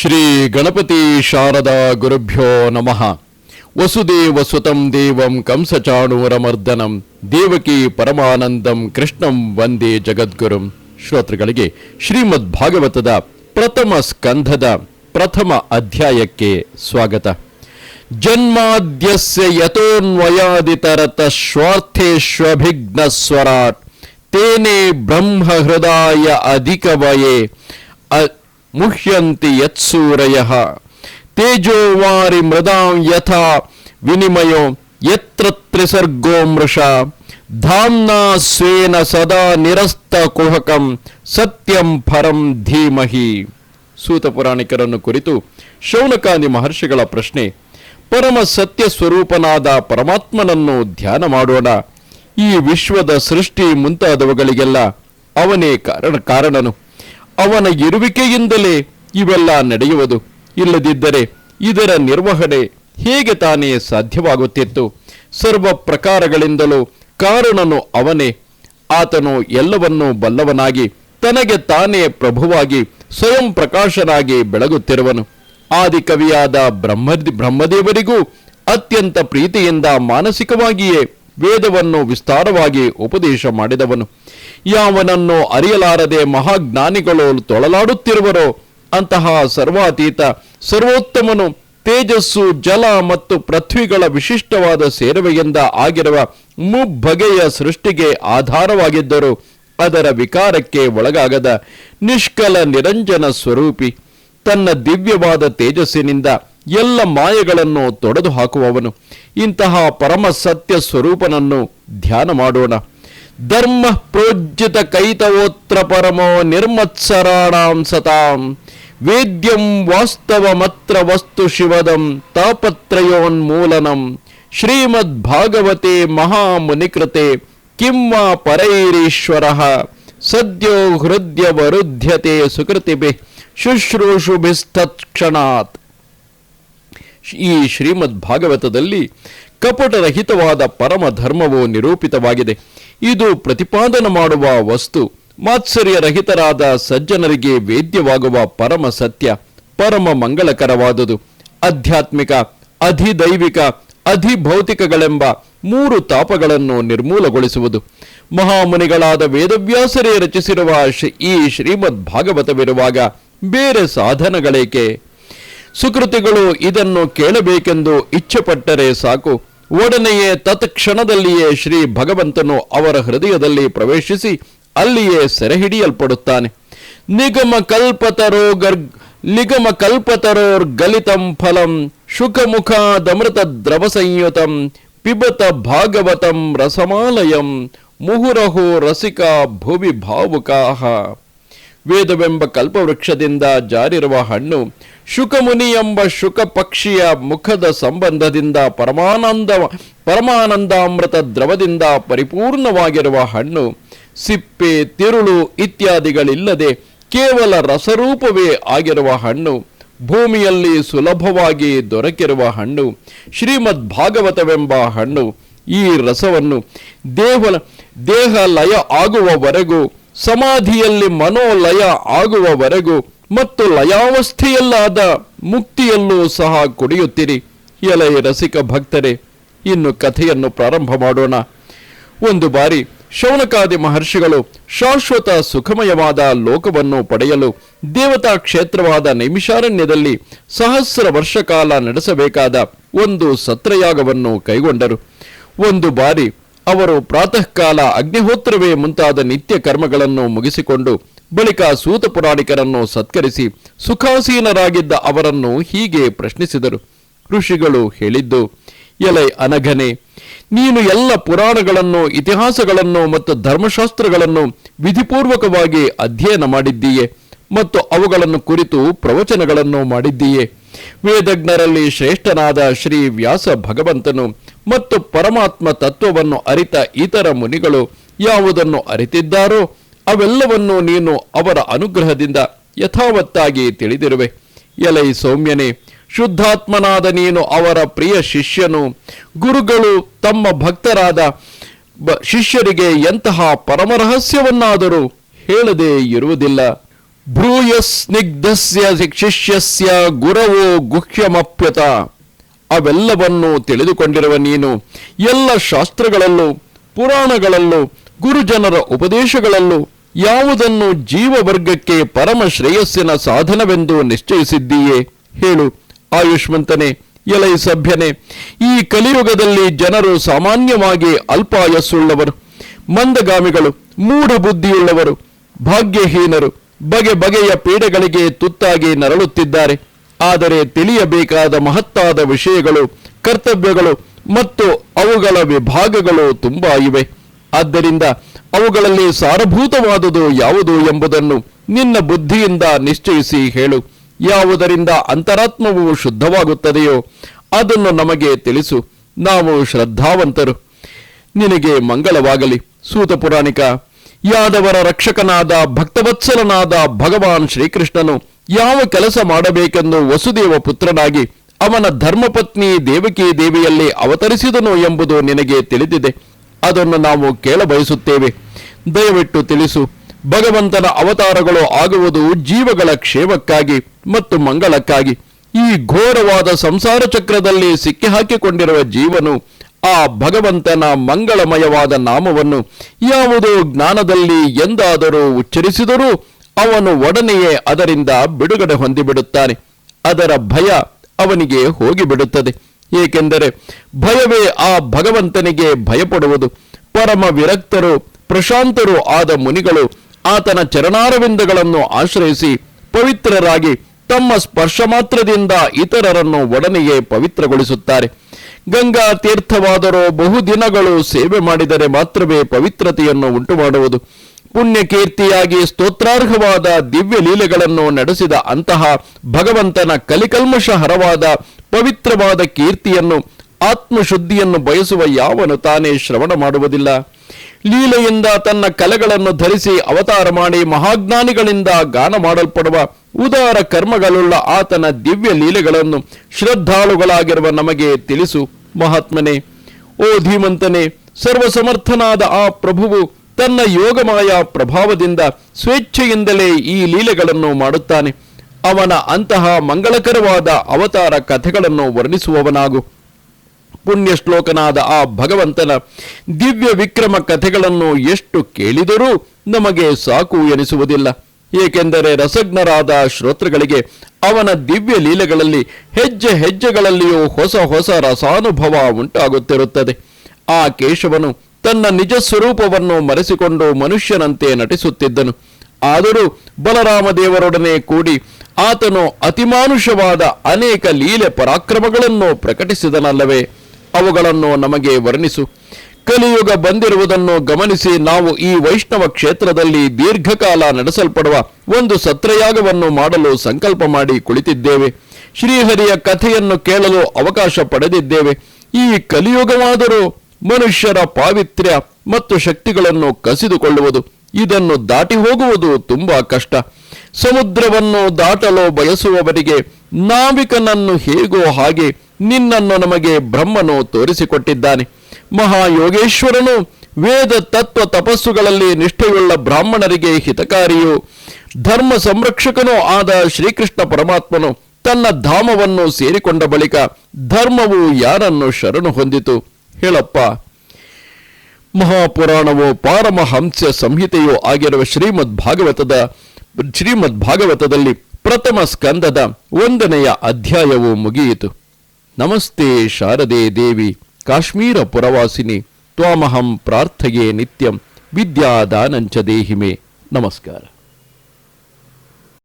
ಶ್ರೀ ಗಣಪತಿ ಶಾರದಾ ಗುರುಭ್ಯೋ ನಮಃ. ವಸುದೇವ ಸುತಂ ದೇವಂ ಕಂಸಚಾಣೂರಮರ್ದನಂ. ದೇವಕಿ ಪರಮಾನಂದಂ ಕೃಷ್ಣಂ ವಂದೇ ಜಗದ್ಗುರುಂ. ಶ್ರೋತೃಗಳಿಗೆ ಶ್ರೀಮದ್ ಭಾಗವತದ ಪ್ರಥಮ ಸ್ಕಂಧದ ಪ್ರಥಮ ಅಧ್ಯಾಯಕ್ಕೆ ಸ್ವಾಗತ. ಜನ್ಮಾದ್ಯಸ್ಯ ಯಥೋನ್ವಯಾದಿತರತ ಸ್ವಾರ್ಥೇಶ್ವಭಿಘ್ನ ಸ್ವರಾಟ್. ತೇನೆ ಬ್ರಹ್ಮ ಹೃದಯ ಅಧಿಕವಯೇ ಮುಹ್ಯಂತಿ ಯತ್ಸೂರಯ. ತೇಜೋವಾರಿ ಮೃದಾಂ ಯಥಾ ವಿನಿಮಯೋ ಯತ್ರ ತ್ರಿಸರ್ಗೋ ಮೃಷ. ಧಾಮ್ನಾ ಸ್ವೇನ ಸದಾ ನಿರಸ್ತ ಕುಹಕಂ ಸತ್ಯಂ ಪರಂ ಧೀಮಹಿ. ಸೂತ ಪುರಾಣಿಕರನ್ನು ಕುರಿತು ಶೌನಕಾದಿ ಮಹರ್ಷಿಗಳ ಪ್ರಶ್ನೆ, ಪರಮ ಸತ್ಯ ಸ್ವರೂಪನಾದ ಪರಮಾತ್ಮನನ್ನು ಧ್ಯಾನ ಮಾಡೋಣ. ಈ ವಿಶ್ವದ ಸೃಷ್ಟಿ ಮುಂತಾದವುಗಳಿಗೆಲ್ಲ ಅವನೇ ಕಾರಣ ಕಾರಣನು. ಅವನ ಇರುವಿಕೆಯಿಂದಲೇ ಇವೆಲ್ಲ ನಡೆಯುವುದು. ಇಲ್ಲದಿದ್ದರೆ ಇದರ ನಿರ್ವಹಣೆ ಹೇಗೆ ತಾನೇ ಸಾಧ್ಯವಾಗುತ್ತಿತ್ತು? ಸರ್ವ ಪ್ರಕಾರಗಳಿಂದಲೂ ಕಾರಣನು ಅವನೇ. ಆತನು ಎಲ್ಲವನ್ನೂ ಬಲ್ಲವನಾಗಿ ತನಗೆ ತಾನೇ ಪ್ರಭುವಾಗಿ ಸ್ವಯಂ ಪ್ರಕಾಶನಾಗಿ ಬೆಳಗುತ್ತಿರುವನು. ಆದಿಕವಿಯಾದ ಬ್ರಹ್ಮ ಬ್ರಹ್ಮದೇವರಿಗೂ ಅತ್ಯಂತ ಪ್ರೀತಿಯಿಂದ ಮಾನಸಿಕವಾಗಿಯೇ ವೇದವನ್ನು ವಿಸ್ತಾರವಾಗಿ ಉಪದೇಶ ಮಾಡಿದವನು. ಯಾವನನ್ನು ಅರಿಯಲಾರದೆ ಮಹಾಜ್ಞಾನಿಗಳು ತೊಳಲಾಡುತ್ತಿರುವರೋ ಅಂತಹ ಸರ್ವಾತೀತ, ಸರ್ವೋತ್ತಮನು ತೇಜಸ್ಸು, ಜಲ ಮತ್ತು ಪೃಥ್ವಿಗಳ ವಿಶಿಷ್ಟವಾದ ಸೇರುವೆಯಿಂದ ಆಗಿರುವ ಮುಬ್ಬಗೆಯ ಸೃಷ್ಟಿಗೆ ಆಧಾರವಾಗಿದ್ದರು. ಅದರ ವಿಕಾರಕ್ಕೆ ಒಳಗಾಗದ ನಿಷ್ಕಲ ನಿರಂಜನ ಸ್ವರೂಪಿ. ತನ್ನ ದಿವ್ಯವಾದ ತೇಜಸ್ಸಿನಿಂದ ಎಲ್ಲ ಮಾಯೆಗಳನ್ನು ತೊಡೆದು ಹಾಕುವವನು. ಇಂತಹ ಪರಮ ಸತ್ಯ ಸ್ವರೂಪನನ್ನು ಧ್ಯಾನ ಮಾಡೋಣ. ಧರ್ಮ ಪ್ರೋಜ್ಜಿತ ಕೈತವೋತ್ರ ಪರಮೋ ನಿರ್ಮತ್ಸರಾಣಾಂ ಸತಾಂ. ವೇದ್ಯಂ ವಾಸ್ತವಮತ್ರ ವಸ್ತು ಶಿವದಂ ತಾಪತ್ರಯೋನ್ಮೂಲನಂ. ಶ್ರೀಮದ್ ಭಾಗವತೆ ಮಹಾಮುನಿಕೃತೆ ಕಿಮ್ಮ ಪರೈರೀಶ್ವರ. ಸದ್ಯೋ ಹೃದಯ ವರುಧ್ಯತೆ ಸುಕೃತಿಭಿ. ಶುಶ್ರೂಷುಭಿಸ್ತತ್ಕ್ಷಣಾತ್. ಈ ಶ್ರೀಮದ್ ಭಾಗವತದಲ್ಲಿ ಕಪಟರಹಿತವಾದ ಪರಮ ಧರ್ಮವು ನಿರೂಪಿತವಾಗಿದೆ. ಇದು ಪ್ರತಿಪಾದನೆ ಮಾಡುವ ವಸ್ತು, ಮಾತ್ಸರ್ಯರಹಿತರಾದ ಸಜ್ಜನರಿಗೆ ವೇದ್ಯವಾಗುವ ಪರಮ ಸತ್ಯ, ಪರಮ ಮಂಗಳಕರವಾದುದು. ಆಧ್ಯಾತ್ಮಿಕ, ಅಧಿದೈವಿಕ, ಅಧಿಭೌತಿಕಗಳೆಂಬ ಮೂರು ತಾಪಗಳನ್ನು ನಿರ್ಮೂಲಗೊಳಿಸುವುದು. ಮಹಾಮುನಿಗಳಾದ ವೇದವ್ಯಾಸರೇ ರಚಿಸಿರುವ ಈ ಶ್ರೀಮದ್ ಭಾಗವತವಿರುವಾಗ ಬೇರೆ ಸಾಧನಗಳೇಕೆ ಸುಕೃತಿಗಳು ಇದನ್ನು ಕೇಳಬೇಕೆಂದು ಇಚ್ಛೆಪಟ್ಟರೆ ಸಾಕು. ಒಡನೆಯೇ ತತ್ಕ್ಷಣದಲ್ಲಿಯೇ ಶ್ರೀ ಭಗವಂತನು ಅವರ ಹೃದಯದಲ್ಲಿ ಪ್ರವೇಶಿಸಿ ಅಲ್ಲಿಯೇ ಸೆರೆಹಿಡಿಯಲ್ಪಡುತ್ತಾನೆ. ನಿಗಮ ಕಲ್ಪತರೋ ಗರ್ ನಿಗಮ ಕಲ್ಪತರೋರ್ ಗಲಿತಂ ಫಲಂ ಶುಕಮುಖಾದಮೃತ ದ್ರವ ಸಂಯುತಂ, ಪಿಬತ ಭಾಗವತಂ ರಸಮಾಲಯಂ, ಮುಹುರಹೋ ರಸಿಕ ಭುವಿ ಭಾವುಕಾಹ ವೇದವೆಂಬ ಕಲ್ಪವೃಕ್ಷದಿಂದ ಜಾರಿರುವ ಹಣ್ಣು ಶುಕಮುನಿ ಎಂಬ ಶುಕ ಪಕ್ಷಿಯ ಮುಖದ ಸಂಬಂಧದಿಂದ ಪರಮಾನಂದ, ಪರಮಾನಂದಾಮೃತ ದ್ರವದಿಂದ ಪರಿಪೂರ್ಣವಾಗಿರುವ ಹಣ್ಣು, ಸಿಪ್ಪೆ, ತಿರುಳು ಇತ್ಯಾದಿಗಳಿಲ್ಲದೆ ಕೇವಲ ರಸರೂಪವೇ ಆಗಿರುವ ಹಣ್ಣು, ಭೂಮಿಯಲ್ಲಿ ಸುಲಭವಾಗಿ ದೊರಕಿರುವ ಹಣ್ಣು ಶ್ರೀಮದ್ ಭಾಗವತವೆಂಬ ಹಣ್ಣು, ಈ ರಸವನ್ನು ದೇಹ ದೇಹ ಲಯ ಆಗುವವರೆಗೂ ಸಮಾಧಿಯಲ್ಲಿ ಮನೋಲಯ ಆಗುವವರೆಗೂ ಮತ್ತು ಲಯಾವಸ್ಥೆಯಲ್ಲಾದ ಮುಕ್ತಿಯಲ್ಲೂ ಸಹ ಕುಡಿಯುತ್ತೀರಿ. ಎಲೆಯ ರಸಿಕ ಭಕ್ತರೇ, ಇನ್ನು ಕಥೆಯನ್ನು ಪ್ರಾರಂಭ ಮಾಡೋಣ. ಒಂದು ಬಾರಿ ಶೌನಕಾದಿ ಮಹರ್ಷಿಗಳು ಶಾಶ್ವತ ಸುಖಮಯವಾದ ಲೋಕವನ್ನು ಪಡೆಯಲು ದೇವತಾ ಕ್ಷೇತ್ರವಾದ ನೈಮಿಷಾರಣ್ಯದಲ್ಲಿ ಸಹಸ್ರ ವರ್ಷ ಕಾಲ ನಡೆಸಬೇಕಾದ ಒಂದು ಸತ್ರಯಾಗವನ್ನು ಕೈಗೊಂಡರು. ಒಂದು ಬಾರಿ ಅವರು ಪ್ರಾತಃ ಕಾಲ ಅಗ್ನಿಹೋತ್ರವೇ ಮುಂತಾದ ನಿತ್ಯ ಕರ್ಮಗಳನ್ನು ಮುಗಿಸಿಕೊಂಡು ಬಳಿಕ ಸೂತ ಪುರಾಣಿಕರನ್ನು ಸತ್ಕರಿಸಿ ಸುಖಾಸೀನರಾಗಿದ್ದ ಅವರನ್ನು ಹೀಗೆ ಪ್ರಶ್ನಿಸಿದರು. ಋಷಿಗಳು ಹೇಳಿದ್ದು, ಎಲೆ ಅನಘನೆ, ನೀನು ಎಲ್ಲ ಪುರಾಣಗಳನ್ನು, ಇತಿಹಾಸಗಳನ್ನು ಮತ್ತು ಧರ್ಮಶಾಸ್ತ್ರಗಳನ್ನು ವಿಧಿಪೂರ್ವಕವಾಗಿ ಅಧ್ಯಯನ ಮಾಡಿದ್ದೀಯೆ ಮತ್ತು ಅವುಗಳನ್ನು ಕುರಿತು ಪ್ರವಚನಗಳನ್ನು ಮಾಡಿದ್ದೀಯೆ. ವೇದಜ್ಞರಲ್ಲಿ ಶ್ರೇಷ್ಠನಾದ ಶ್ರೀ ವ್ಯಾಸ ಭಗವಂತನು ಮತ್ತು ಪರಮಾತ್ಮ ತತ್ವವನ್ನು ಅರಿತ ಇತರ ಮುನಿಗಳು ಯಾವುದನ್ನು ಅರಿತಿದ್ದಾರೋ ಅವೆಲ್ಲವನ್ನೂ ನೀನು ಅವರ ಅನುಗ್ರಹದಿಂದ ಯಥಾವತ್ತಾಗಿ ತಿಳಿದಿರುವೆ. ಎಲೈ ಸೌಮ್ಯನೇ, ಶುದ್ಧಾತ್ಮನಾದ ನೀನು ಅವರ ಪ್ರಿಯ ಶಿಷ್ಯನು. ಗುರುಗಳು ತಮ್ಮ ಭಕ್ತರಾದ ಶಿಷ್ಯರಿಗೆ ಎಂತಹ ಪರಮರಹಸ್ಯವನ್ನಾದರೂ ಹೇಳದೇ ಇರುವುದಿಲ್ಲ. ಭ್ರೂಯಸ್ನಿಗ್ಧಸ್ಯ ಶಿಷ್ಯಸ್ಯ ಗುರವೋ ಗುಹ್ಯಮಪ್ಯತ. ಅವೆಲ್ಲವನ್ನು ತಿಳಿದುಕೊಂಡಿರುವ ನೀನು, ಎಲ್ಲ ಶಾಸ್ತ್ರಗಳಲ್ಲೂ, ಪುರಾಣಗಳಲ್ಲೂ, ಗುರುಜನರ ಉಪದೇಶಗಳಲ್ಲೂ, ಯಾವುದನ್ನು ಜೀವವರ್ಗಕ್ಕೆ ಪರಮ ಶ್ರೇಯಸ್ಸಿನ ಸಾಧನವೆಂದು ನಿಶ್ಚಯಿಸಿದ್ದೀಯೇ? ಹೇಳು. ಆಯುಷ್ಮಂತನೇ, ಎಲೈ ಸಭ್ಯನೇ, ಈ ಕಲಿಯುಗದಲ್ಲಿ ಜನರು ಸಾಮಾನ್ಯವಾಗಿ ಅಲ್ಪಾಯಸ್ಸುಳ್ಳವರು, ಮಂದಗಾಮಿಗಳು ಮೂಢ ಬುದ್ಧಿಯುಳ್ಳವರು ಭಾಗ್ಯಹೀನರು, ಬಗೆ ಬಗೆಯ ಪೀಡೆಗಳಿಗೆ ತುತ್ತಾಗಿ ನರಳುತ್ತಿದ್ದಾರೆ. ಆದರೆ ತಿಳಿಯಬೇಕಾದ ಮಹತ್ತಾದ ವಿಷಯಗಳು, ಕರ್ತವ್ಯಗಳು ಮತ್ತು ಅವುಗಳ ವಿಭಾಗಗಳು ತುಂಬಾ ಇವೆ. ಆದ್ದರಿಂದ ಅವುಗಳಲ್ಲಿ ಸಾರಭೂತವಾದುದು ಯಾವುದು ಎಂಬುದನ್ನು ನಿನ್ನ ಬುದ್ಧಿಯಿಂದ ನಿಶ್ಚಯಿಸಿ ಹೇಳು. ಯಾವುದರಿಂದ ಅಂತರಾತ್ಮವು ಶುದ್ಧವಾಗುತ್ತದೆಯೋ ಅದನ್ನು ನಮಗೆ ತಿಳಿಸು. ನಾವು ಶ್ರದ್ಧಾವಂತರು. ನಿನಗೆ ಮಂಗಳವಾಗಲಿ. ಸೂತ ಪುರಾಣಿಕ, ಯಾದವರ ರಕ್ಷಕನಾದ ಭಕ್ತವತ್ಸಲನಾದ ಭಗವಾನ್ ಶ್ರೀಕೃಷ್ಣನು ಯಾವ ಕೆಲಸ ಮಾಡಬೇಕೆಂದು ವಸುದೇವ ಪುತ್ರನಾಗಿ ಅವನ ಧರ್ಮಪತ್ನಿ ದೇವಕಿ ದೇವಿಯಲ್ಲಿ ಅವತರಿಸಿದನು ಎಂಬುದು ನಿನಗೆ ತಿಳಿದಿದೆ. ಅದನ್ನು ನಾವು ಕೇಳಬಯಸುತ್ತೇವೆ. ದಯವಿಟ್ಟು ತಿಳಿಸು, ಭಗವಂತನ ಅವತಾರಗಳು ಆಗುವುದು ಜೀವಗಳ ಕ್ಷೇಮಕ್ಕಾಗಿ ಮತ್ತು ಮಂಗಳಕ್ಕಾಗಿ. ಈ ಘೋರವಾದ ಸಂಸಾರ ಚಕ್ರದಲ್ಲಿ ಸಿಕ್ಕಿ ಹಾಕಿಕೊಂಡಿರುವ ಜೀವನು ಆ ಭಗವಂತನ ಮಂಗಳಮಯವಾದ ನಾಮವನ್ನು ಯಾವುದೋ ಜ್ಞಾನದಲ್ಲಿ ಎಂದಾದರೂ ಉಚ್ಚರಿಸಿದರೂ ಅವನು ಒಡನೆಯೇ ಅದರಿಂದ ಬಿಡುಗಡೆ ಹೊಂದಿಬಿಡುತ್ತಾನೆ. ಅದರ ಭಯ ಅವನಿಗೆ ಹೋಗಿಬಿಡುತ್ತದೆ. ಏಕೆಂದರೆ ಭಯವೇ ಆ ಭಗವಂತನಿಗೆ ಭಯಪಡುವುದು. ಪರಮ ವಿರಕ್ತರು, ಪ್ರಶಾಂತರು ಆದ ಮುನಿಗಳು ಆತನ ಚರಣಾರವಿಂದಗಳನ್ನು ಆಶ್ರಯಿಸಿ ಪವಿತ್ರರಾಗಿ ತಮ್ಮ ಸ್ಪರ್ಶ ಮಾತ್ರದಿಂದ ಇತರರನ್ನು ಒಡನೆಯೇ ಪವಿತ್ರಗೊಳಿಸುತ್ತಾರೆ. ಗಂಗಾ ತೀರ್ಥವಾದರೂ ಬಹುದಿನಗಳು ಸೇವೆ ಮಾಡಿದರೆ ಮಾತ್ರವೇ ಪವಿತ್ರತೆಯನ್ನು ಉಂಟು ಮಾಡುವುದು ಪುಣ್ಯ ಕೀರ್ತಿಯಾಗಿ ಸ್ತೋತ್ರಾರ್ಹವಾದ ದಿವ್ಯ ಲೀಲೆಗಳನ್ನು ನಡೆಸಿದ ಅಂತಹ ಭಗವಂತನ ಕಲಿಕಲ್ಮಶ ಹರವಾದ ಪವಿತ್ರವಾದ ಕೀರ್ತಿಯನ್ನು, ಆತ್ಮಶುದ್ಧಿಯನ್ನು ಬಯಸುವ ಯಾವನು ತಾನೇ ಶ್ರವಣ ಮಾಡುವುದಿಲ್ಲ. ಲೀಲೆಯಿಂದ ತನ್ನ ಕಲೆಗಳನ್ನು ಧರಿಸಿ ಅವತಾರ ಮಾಡಿ ಮಹಾಜ್ಞಾನಿಗಳಿಂದ ಗಾನ ಮಾಡಲ್ಪಡುವ ಉದಾರ ಕರ್ಮಗಳುಳ್ಳ ಆತನ ದಿವ್ಯ ಲೀಲೆಗಳನ್ನು ಶ್ರದ್ಧಾಳುಗಳಾಗಿರುವ ನಮಗೆ ತಿಳಿಸು ಮಹಾತ್ಮನೇ. ಓ ಧೀಮಂತನೇ, ಸರ್ವಸಮರ್ಥನಾದ ಆ ಪ್ರಭುವು ತನ್ನ ಯೋಗಮಾಯ ಪ್ರಭಾವದಿಂದ ಸ್ವೇಚ್ಛೆಯಿಂದಲೇ ಈ ಲೀಲೆಗಳನ್ನು ಮಾಡುತ್ತಾನೆ. ಅವನ ಅಂತಹ ಮಂಗಳಕರವಾದ ಅವತಾರ ಕಥೆಗಳನ್ನು ವರ್ಣಿಸುವವನಾಗು. ಪುಣ್ಯ ಶ್ಲೋಕನಾದ ಆ ಭಗವಂತನ ದಿವ್ಯ ವಿಕ್ರಮ ಕಥೆಗಳನ್ನು ಎಷ್ಟು ಕೇಳಿದರೂ ನಮಗೆ ಸಾಕು ಎನಿಸುವುದಿಲ್ಲ. ಏಕೆಂದರೆ ರಸಜ್ಞರಾದ ಶ್ರೋತೃಗಳಿಗೆ ಅವನ ದಿವ್ಯ ಲೀಲೆಗಳಲ್ಲಿ ಹೆಜ್ಜೆ ಹೆಜ್ಜೆಗಳಲ್ಲಿಯೂ ಹೊಸ ಹೊಸ ರಸಾನುಭವ ಉಂಟಾಗುತ್ತಿರುತ್ತದೆ. ಆ ಕೇಶವನು ತನ್ನ ನಿಜ ಸ್ವರೂಪವನ್ನು ಮರೆಸಿಕೊಂಡು ಮನುಷ್ಯನಂತೆ ನಟಿಸುತ್ತಿದ್ದನು. ಆದರೂ ಬಲರಾಮ ದೇವರೊಡನೆ ಕೂಡಿ ಆತನು ಅತಿಮಾನುಷವಾದ ಅನೇಕ ಲೀಲೆ ಪರಾಕ್ರಮಗಳನ್ನು ಪ್ರಕಟಿಸಿದನಲ್ಲವೇ? ಅವುಗಳನ್ನು ನಮಗೆ ವರ್ಣಿಸು. ಕಲಿಯುಗ ಬಂದಿರುವುದನ್ನು ಗಮನಿಸಿ ನಾವು ಈ ವೈಷ್ಣವ ಕ್ಷೇತ್ರದಲ್ಲಿ ದೀರ್ಘಕಾಲ ನಡೆಸಲ್ಪಡುವ ಒಂದು ಸತ್ರಯಾಗವನ್ನು ಮಾಡಲು ಸಂಕಲ್ಪ ಮಾಡಿ ಕುಳಿತಿದ್ದೇವೆ. ಶ್ರೀಹರಿಯ ಕಥೆಯನ್ನು ಕೇಳಲು ಅವಕಾಶ ಪಡೆದಿದ್ದೇವೆ. ಈ ಕಲಿಯುಗವಾದರೂ ಮನುಷ್ಯರ ಪಾವಿತ್ರ್ಯ ಮತ್ತು ಶಕ್ತಿಗಳನ್ನು ಕಸಿದುಕೊಳ್ಳುವುದು, ಇದನ್ನು ದಾಟಿ ಹೋಗುವುದು ತುಂಬಾ ಕಷ್ಟ. ಸಮುದ್ರವನ್ನು ದಾಟಲು ಬಯಸುವವರಿಗೆ ನಾವಿಕನನ್ನು ಹೇಗೋ ಹಾಗೆ ನಿನ್ನನ್ನು ನಮಗೆ ಬ್ರಹ್ಮನು ತೋರಿಸಿಕೊಟ್ಟಿದ್ದಾನೆ. ಮಹಾಯೋಗೇಶ್ವರನು ವೇದ ತತ್ವ ತಪಸ್ಸುಗಳಲ್ಲಿ ನಿಷ್ಠೆಯುಳ್ಳ ಬ್ರಾಹ್ಮಣರಿಗೆ ಹಿತಕಾರಿಯು. ಧರ್ಮ ಸಂರಕ್ಷಕನೂ ಆದ ಶ್ರೀಕೃಷ್ಣ ಪರಮಾತ್ಮನು ತನ್ನ ಧಾಮವನ್ನು ಸೇರಿಕೊಂಡ ಬಳಿಕ ಧರ್ಮವು ಯಾರನ್ನು ಶರಣು ಹೊಂದಿತು? ಹೇಳಪ್ಪ. ಮಹಾಪುರಾಣವು ಪಾರಮಹಂಸ ಸಂಹಿತೆಯೋ ಆಗಿರುವ ಶ್ರೀಮದ್ ಭಾಗವತದ ಶ್ರೀಮದ್ ಭಾಗವತದಲ್ಲಿ ಪ್ರಥಮ ಸ್ಕಂದದ ಒಂದನೆಯ ಅಧ್ಯಾಯವು ಮುಗಿಯಿತು. ನಮಸ್ತೆ ಶಾರದೆ ದೇವಿ, ಕಾಶ್ಮೀರ ಪುರವಾಸಿನಿ, ತ್ವಾಮಹಂ ಪ್ರಾರ್ಥೆಯೇ ನಿತ್ಯಂ, ವಿದ್ಯಾದಾನಂಚ ದೇಹಿಮೆ. ನಮಸ್ಕಾರ.